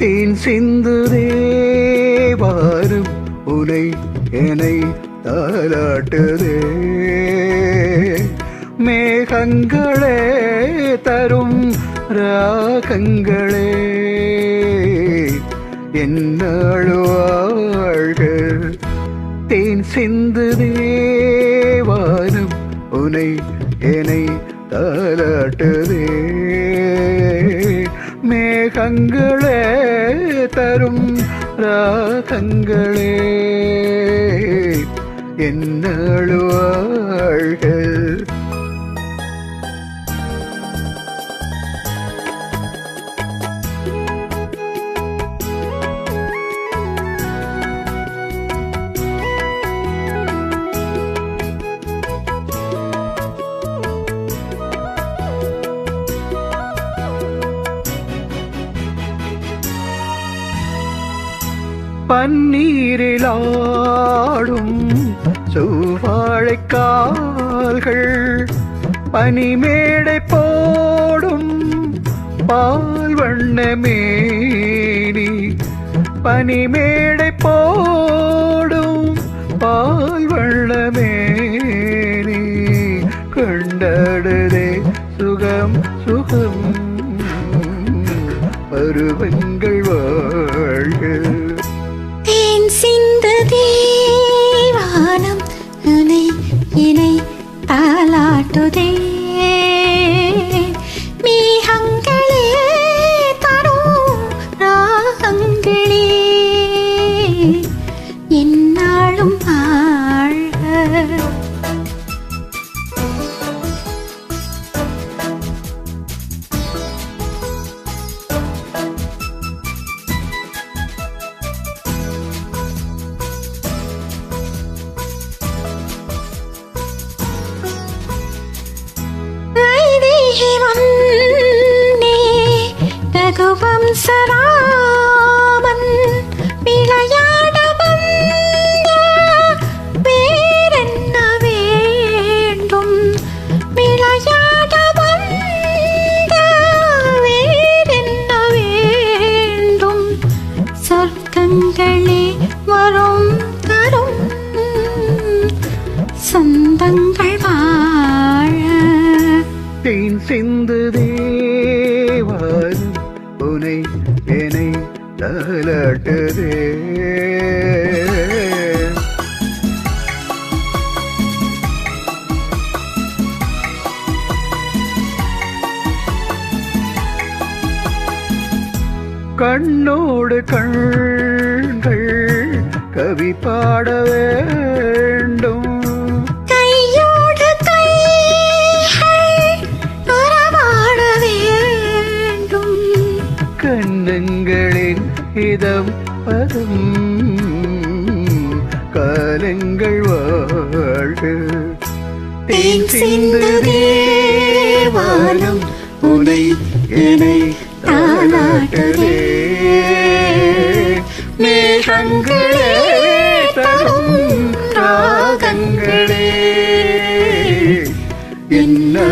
தேன் சிந்து வாரும் உனை என்னை தாலாட்டுதே மேகங்களே தரும் ராகங்களே என்னழுவாழ்க தேன் சிந்துதே வாரும் உனை என்னை தாலாட்டுதே மேகங்களே தரும் ராகங்களே. என்னழுவாழ்கள் பன்னீரிலாடும் செவ்வாழைக் கால்கள் பனிமேடை போடும் பால் வண்ண மேனி பனிமேடை போடும் பால் வண்ண மேனி கொண்டாடுதே சுகம் சுகம். பருவங்கள் ரகுவம்சராமன் விளையாட வேறென்ன வேண்டும்? விளையாட வேறென்ன வேண்டும்? சொர்க்கங்களே வரும் தரும் சொந்தங்கள் வாழ தேன் சிந்து கருணை என்னை தாலாட்டுதே கண்ணோடு கண்கள் கவி பாடவே. கண்ணங்களின் இதம் பதம். காலங்கள் வாழ்க. தேன் சிந்து தேவானம் உனை என்னை தாளாட்டுதே மேகங்களே தரும் ராகங்களே. என்ன